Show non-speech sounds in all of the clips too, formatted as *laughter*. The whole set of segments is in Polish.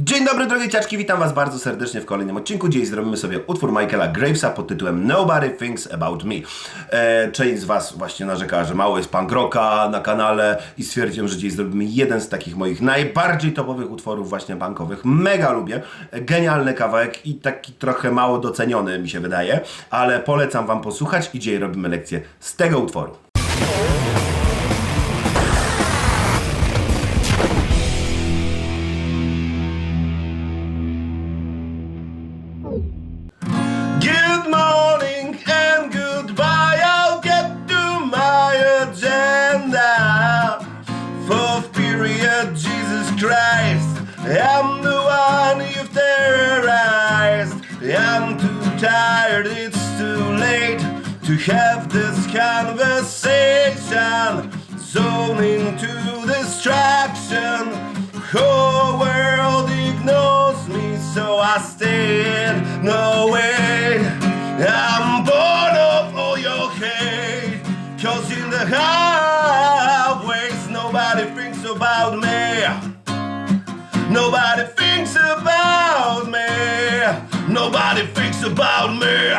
Dzień dobry drogie ciaczki, witam was bardzo serdecznie w kolejnym odcinku. Dziś zrobimy sobie utwór Michaela Gravesa pod tytułem Nobody Thinks About Me. E, część z was właśnie narzekała, że mało jest punk rocka na kanale i stwierdziłem, że dziś zrobimy jeden z takich moich najbardziej topowych utworów właśnie punkowych. Mega lubię. Genialny kawałek i taki trochę mało doceniony mi się wydaje, ale polecam wam posłuchać i dzisiaj robimy lekcję z tego utworu. I'm the one you've terrorized. I'm too tired, it's too late to have this conversation. Zoning to distraction. Nobody thinks about me. Nobody thinks about me.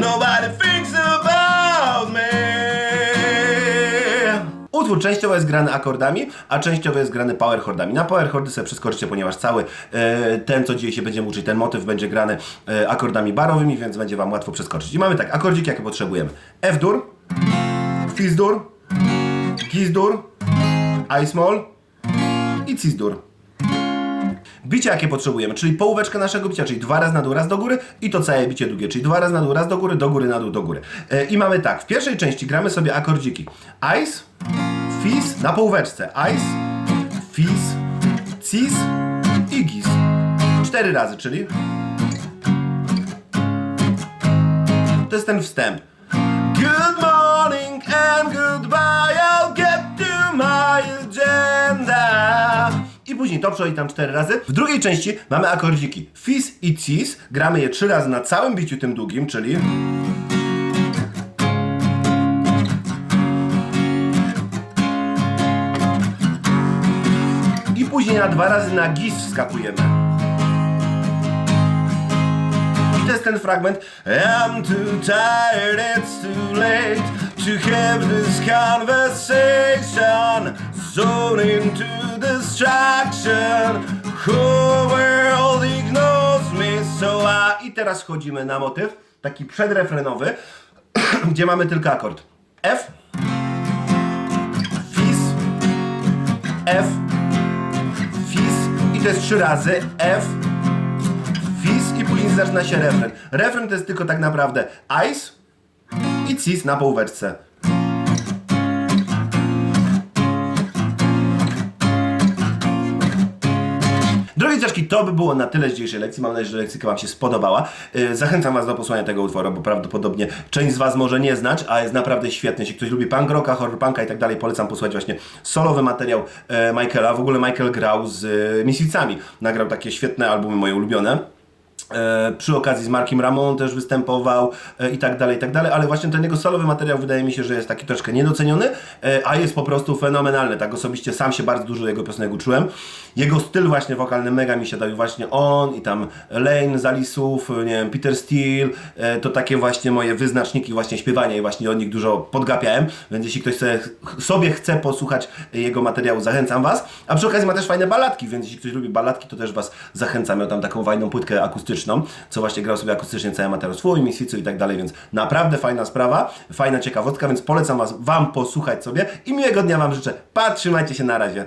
Nobody thinks about me. Utwór częściowo jest grany akordami, a częściowo jest grany power chordami. Na power chordy sobie przeskoczycie, ponieważ cały e, ten, co dzisiaj się będziemy uczyć, ten motyw będzie grany e, akordami barowymi, więc będzie Wam łatwo przeskoczyć. I mamy tak, akordziki jakie potrzebujemy. F-dur, Fis-dur, Gis-dur, I-small i Cis-dur. Bicie jakie potrzebujemy, czyli połóweczkę naszego bicia, czyli dwa razy na dół, raz do góry i to całe bicie długie, czyli dwa razy na dół, raz do góry, do góry, na dół, do góry. E, I mamy tak, w pierwszej części gramy sobie akordziki. Ice, Fis na połóweczce. Ice, Fis, Cis i Gis. Cztery razy, czyli... To jest ten wstęp. Good morning and goodbye, I'll get to my później to przechodzi tam cztery razy. W drugiej części mamy akordziki Fis i Cis. Gramy je trzy razy na całym biciu tym długim, czyli... I później na dwa razy na Gis wskakujemy. To jest ten fragment I'm too tired, it's too late To have this conversation Zone into ignores me. So I... I teraz chodzimy na motyw Taki przedrefrenowy *clears throat* Gdzie mamy tylko akord. F. Fis. F. Fis. I to jest trzy razy. F. Fis. I później zaczyna się refren. Refren to jest tylko tak naprawdę ice i cis na połóweczce. Dzieciaczki, to by było na tyle z dzisiejszej lekcji. Mam nadzieję, że lekcja Wam się spodobała. Yy, Zachęcam Was do posłuchania tego utworu, bo prawdopodobnie część z Was może nie znać, a jest naprawdę świetny. Jeśli ktoś lubi punk rocka, horror punka i tak dalej, polecam posłuchać właśnie solowy materiał e, Michaela. W ogóle Michael grał z e, Misfitsami. Nagrał takie świetne albumy, moje ulubione. E, przy okazji z Markiem Ramon też występował e, i tak dalej, i tak dalej, ale właśnie ten jego solowy materiał wydaje mi się, że jest taki troszkę niedoceniony, e, a jest po prostu fenomenalny. Tak osobiście sam się bardzo dużo jego piosenek uczyłem. Jego styl właśnie wokalny mega mi się dał właśnie on i tam Lane z Alisów, nie wiem, Peter Steele, to takie właśnie moje wyznaczniki właśnie śpiewania i właśnie od nich dużo podgapiałem, więc jeśli ktoś sobie, sobie chce posłuchać jego materiału, zachęcam Was. A przy okazji ma też fajne baladki, więc jeśli ktoś lubi baladki, to też Was zachęcam. Miał tam taką fajną płytkę akustyczną, co właśnie grał sobie akustycznie cały materiał swój, Misficu i tak dalej, więc naprawdę fajna sprawa, fajna ciekawostka, więc polecam Was, Wam posłuchać sobie i miłego dnia Wam życzę. Pa, trzymajcie się, na razie.